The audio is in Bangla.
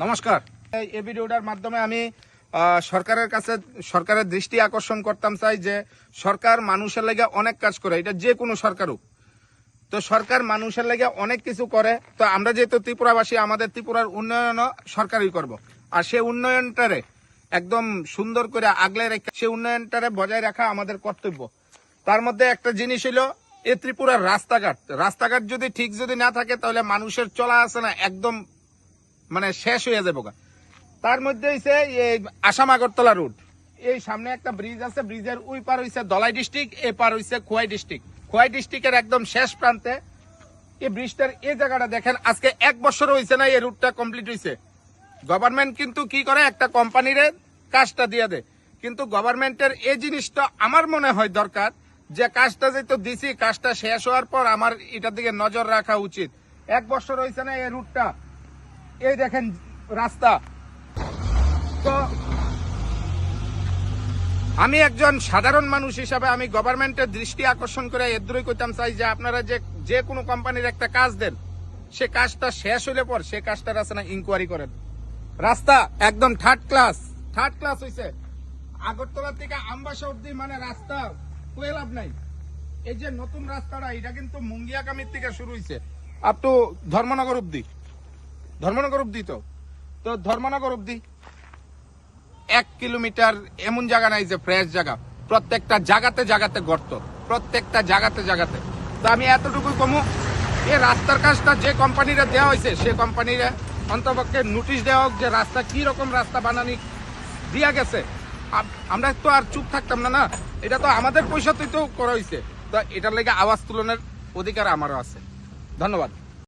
নমস্কার। এই ভিডিওটার মাধ্যমে আমি সরকারের কাছে, সরকারের দৃষ্টি আকর্ষণ করতাম চাই যে সরকার মানুষের লেগে অনেক কাজ করে, এটা যে কোনো সরকার হোক। তো সরকার মানুষের লেগে অনেক কিছু করে, তো আমরা যেহেতু ত্রিপুরাবাসী, আমাদের ত্রিপুরার উন্নয়ন সরকারই করব। আর সে উন্নয়নটারে একদম সুন্দর করে আগলে রেখে, সে উন্নয়নটারে বজায় রাখা আমাদের কর্তব্য। তার মধ্যে একটা জিনিস হলো এ ত্রিপুরার রাস্তাঘাট। রাস্তাঘাট যদি ঠিক যদি না থাকে, তাহলে মানুষের চলা আসে না, একদম মানে শেষ হয়ে যাব। তার মধ্যে হইছে এই আসাম আগরতলা রুট এই সামনে একটা ব্রিজ আছে, ব্রিজের ওই পার হইছে দলাই ডিস্ট্রিক্ট, এ পার হইছে খোয়াই ডিস্ট্রিক্ট। খোয়াই ডিস্ট্রিক্টের একদম শেষ প্রান্তে এই ব্রিজটার এই জায়গাটা দেখেন, আজকে এক বছর হইছে না এই রুটটা কমপ্লিট হইছে। গভর্নমেন্ট কিন্তু কি করে, একটা কোম্পানির কাজটা দিয়ে দেয়। কিন্তু গভর্নমেন্টের এই জিনিসটা আমার মনে হয় দরকার, যে কাজটা যেহেতু দিছি, কাজটা শেষ হওয়ার পর আমার এটার দিকে নজর রাখা উচিত। এক বছর হয়েছে না এই রুটটা এই দেখেন রাস্তা। তো আমি একজন সাধারণ মানুষ হিসাবে আমি গভর্নমেন্টের দৃষ্টি আকর্ষণ করে এদুরই করতাম চাই যে আপনারা যে যে কোনো কোম্পানির একটা কাজ দেন, সে কাজটা শেষ হলে পর সে কাজটার আছে না ইনকোয়ারি করেন। রাস্তা একদম থার্ড ক্লাস থার্ড ক্লাস হইছে। আগরতলা থেকে আমবাসা অব্দি মানে রাস্তা কয়ে লাভ নাই। এই যে নতুন রাস্তাটা, এটা কিন্তু মুঙ্গিয়া মুঙ্গিয়াকামির থেকে শুরু হইছে আপ টু ধর্মনগর অব্দি ধর্মনগর অব্দি তো। তো ধর্মনগর অব্দি এক কিলোমিটার এমন জায়গা নাই যে ফ্রেশ জায়গা। প্রত্যেকটা জায়গাতে জায়গাতে গর্ত, প্রত্যেকটা জায়গাতে জায়গাতে। তো আমি এতটুকু কমু এই রাস্তার কাজটা যে কোম্পানিরা দেওয়া হয়েছে, সে কোম্পানিরা অন্তপক্ষে নোটিশ দেওয়া হোক যে রাস্তা কি রকম রাস্তা বানানি দিয়া গেছে। আমরা তো আর চুপ থাকতাম না না? এটা তো আমাদের পয়সাতেই তো করা হয়েছে তো এটার লেগে আওয়াজ তুলনের অধিকার আমারও আছে। ধন্যবাদ।